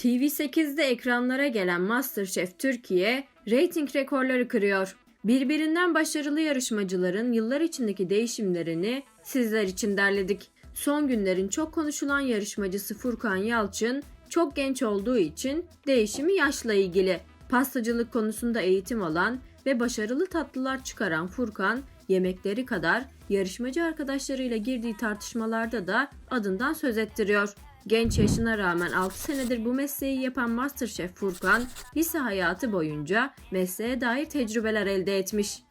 TV8'de ekranlara gelen MasterChef Türkiye reyting rekorları kırıyor. Birbirinden başarılı yarışmacıların yıllar içindeki değişimlerini sizler için derledik. Son günlerin çok konuşulan yarışmacısı Furkan Yalçın çok genç olduğu için değişimi yaşla ilgili. Pastacılık konusunda eğitim alan ve başarılı tatlılar çıkaran Furkan yemekleri kadar yarışmacı arkadaşlarıyla girdiği tartışmalarda da adından söz ettiriyor. Genç yaşına rağmen 6 senedir bu mesleği yapan Masterchef Furkan, lise hayatı boyunca mesleğe dair tecrübeler elde etmiş.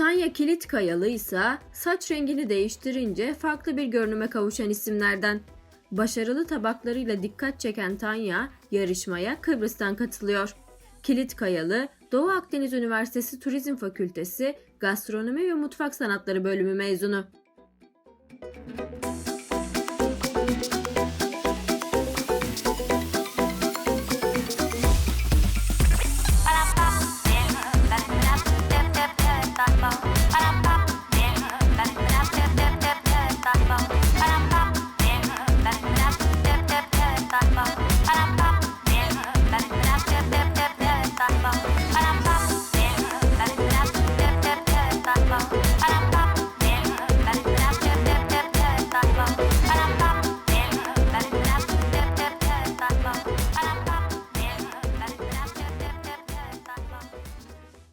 Tanya Kilitkayalı ise saç rengini değiştirince farklı bir görünüme kavuşan isimlerden. Başarılı tabaklarıyla dikkat çeken Tanya yarışmaya Kıbrıs'tan katılıyor. Kilitkayalı, Doğu Akdeniz Üniversitesi Turizm Fakültesi Gastronomi ve Mutfak Sanatları bölümü mezunu.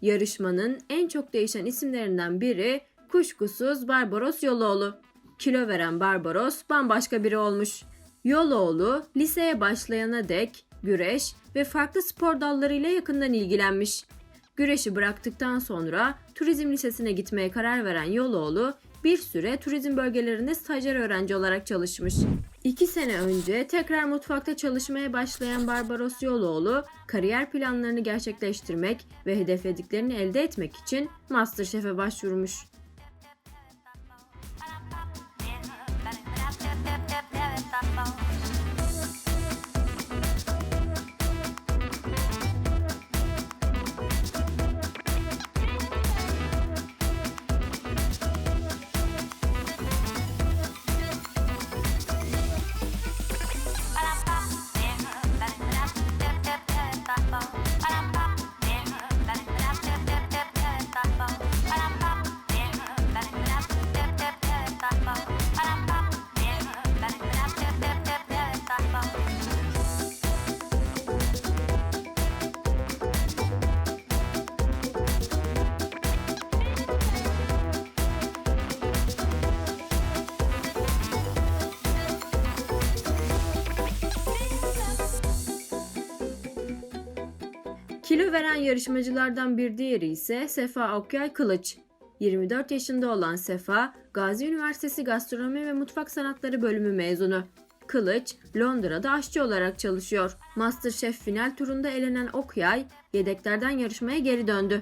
Yarışmanın en çok değişen isimlerinden biri kuşkusuz Barbaros Yoloğlu. Kilo veren Barbaros bambaşka biri olmuş. Yoloğlu liseye başlayana dek güreş ve farklı spor dallarıyla yakından ilgilenmiş. Güreşi bıraktıktan sonra turizm lisesine gitmeye karar veren Yoloğlu bir süre turizm bölgelerinde stajyer öğrenci olarak çalışmış. İki sene önce tekrar mutfakta çalışmaya başlayan Barbaros Yoloğlu, kariyer planlarını gerçekleştirmek ve hedeflediklerini elde etmek için Masterchef'e başvurmuş. Kilo veren yarışmacılardan bir diğeri ise Sefa Okyay Kılıç. 24 yaşında olan Sefa, Gazi Üniversitesi Gastronomi ve Mutfak Sanatları bölümü mezunu. Kılıç, Londra'da aşçı olarak çalışıyor. Masterchef final turunda elenen Okyay, yedeklerden yarışmaya geri döndü.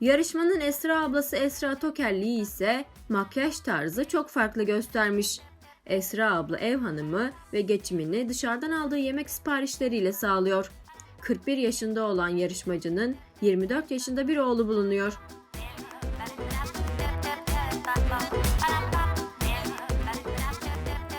Yarışmanın Esra ablası Esra Tokelli ise makyaj tarzı çok farklı göstermiş. Esra abla ev hanımı ve geçimini dışarıdan aldığı yemek siparişleriyle sağlıyor. 41 yaşında olan yarışmacının 24 yaşında bir oğlu bulunuyor.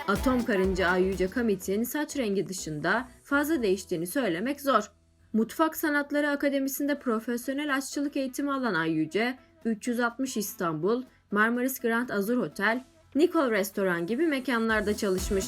Atom karınca Ayyüce Kamit'in saç rengi dışında fazla değiştiğini söylemek zor. Mutfak Sanatları Akademisi'nde profesyonel aşçılık eğitimi alan Ayyüce, 360 İstanbul, Marmaris Grand Azur Hotel, Nicole Restoran gibi mekanlarda çalışmış.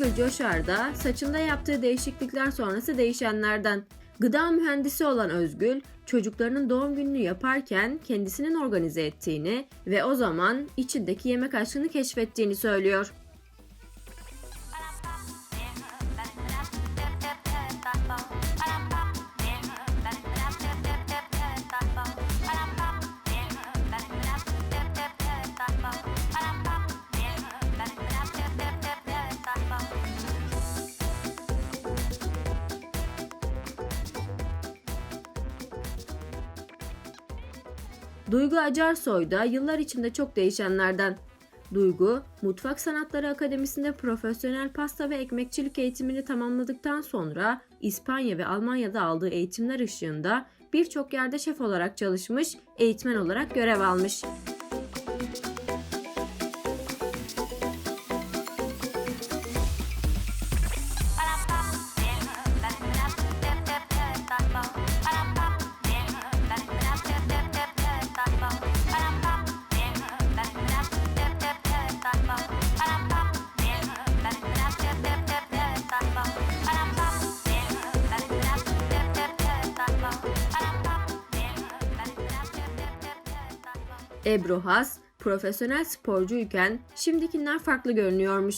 Özgür Coşar da saçında yaptığı değişiklikler sonrası değişenlerden. Gıda mühendisi olan Özgül, çocuklarının doğum gününü yaparken kendisinin organize ettiğini ve o zaman içindeki yemek aşkını keşfettiğini söylüyor. Duygu Acarsoy da yıllar içinde çok değişenlerden. Duygu, Mutfak Sanatları Akademisi'nde profesyonel pasta ve ekmekçilik eğitimini tamamladıktan sonra İspanya ve Almanya'da aldığı eğitimler ışığında birçok yerde şef olarak çalışmış, eğitmen olarak görev almış. Ebru Has, profesyonel sporcuyken şimdikinden farklı görünüyormuş.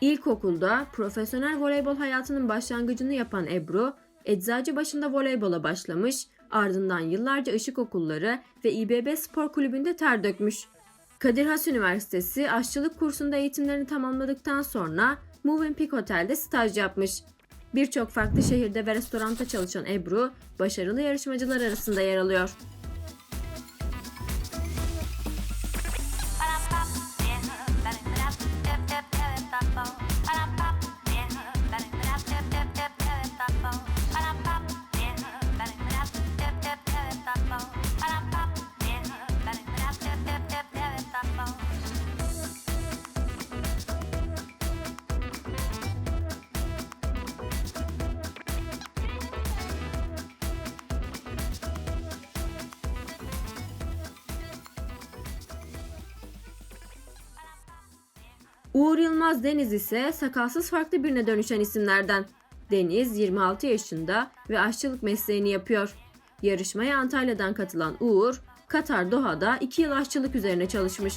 İlkokulda profesyonel voleybol hayatının başlangıcını yapan Ebru, Eczacıbaşı'nda voleybola başlamış, ardından yıllarca ışık okulları ve İBB Spor Kulübü'nde ter dökmüş. Kadir Has Üniversitesi aşçılık kursunda eğitimlerini tamamladıktan sonra Movenpick Otel'de staj yapmış. Birçok farklı şehirde ve restoranda çalışan Ebru, başarılı yarışmacılar arasında yer alıyor. Uğur Yılmaz Deniz ise sakalsız farklı birine dönüşen isimlerden. Deniz 26 yaşında ve aşçılık mesleğini yapıyor. Yarışmaya Antalya'dan katılan Uğur, Katar Doha'da 2 yıl aşçılık üzerine çalışmış.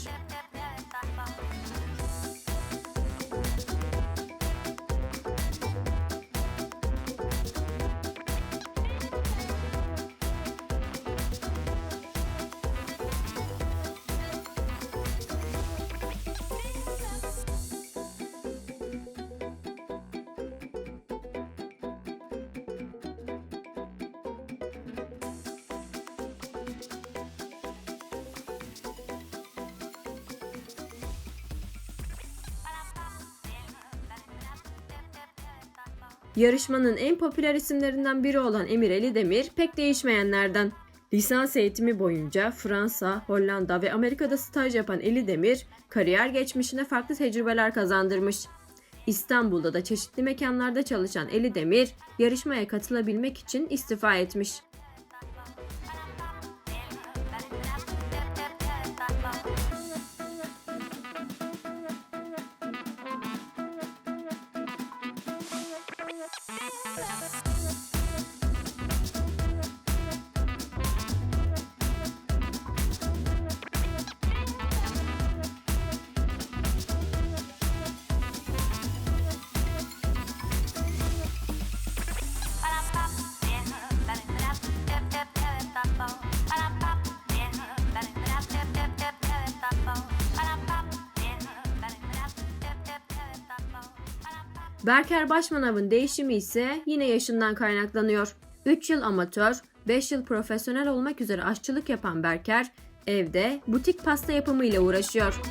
Yarışmanın en popüler isimlerinden biri olan Emir Ali Demir pek değişmeyenlerden. Lisans eğitimi boyunca Fransa, Hollanda ve Amerika'da staj yapan Eli Demir, kariyer geçmişine farklı tecrübeler kazandırmış. İstanbul'da da çeşitli mekanlarda çalışan Eli Demir, yarışmaya katılabilmek için istifa etmiş. Berker Başmanav'ın değişimi ise yine yaşından kaynaklanıyor. 3 yıl amatör, 5 yıl profesyonel olmak üzere aşçılık yapan Berker, evde butik pasta yapımıyla uğraşıyor.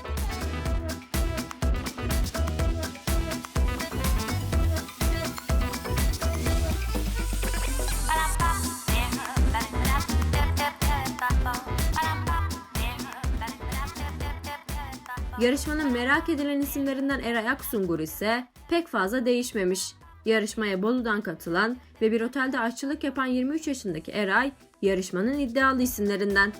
Yarışmanın merak edilen isimlerinden Eray Aksungur ise pek fazla değişmemiş. Yarışmaya Bolu'dan katılan ve bir otelde aşçılık yapan 23 yaşındaki Eray, yarışmanın iddialı isimlerinden.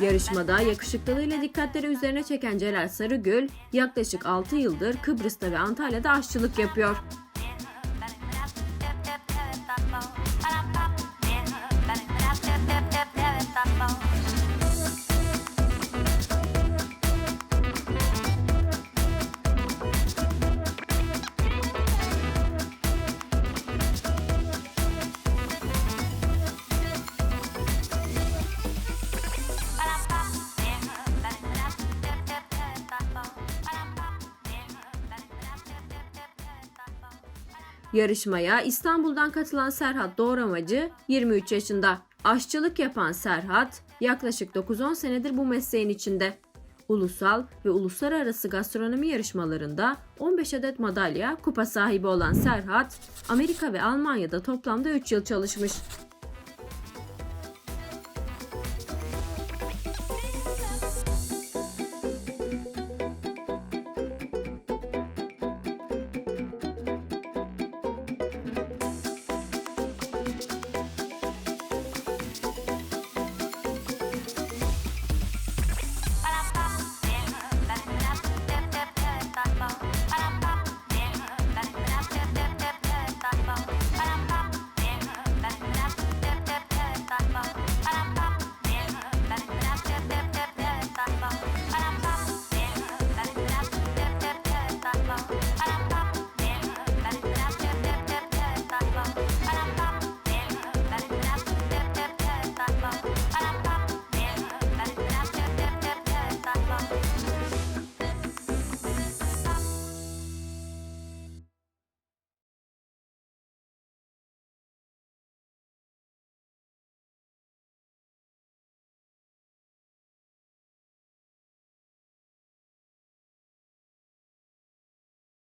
Yarışmada yakışıklılığıyla dikkatleri üzerine çeken Celal Sarıgül yaklaşık 6 yıldır Kıbrıs'ta ve Antalya'da aşçılık yapıyor. Yarışmaya İstanbul'dan katılan Serhat Doğramacı 23 yaşında. Aşçılık yapan Serhat yaklaşık 9-10 senedir bu mesleğin içinde. Ulusal ve uluslararası gastronomi yarışmalarında 15 adet madalya, kupa sahibi olan Serhat, Amerika ve Almanya'da toplamda 3 yıl çalışmış.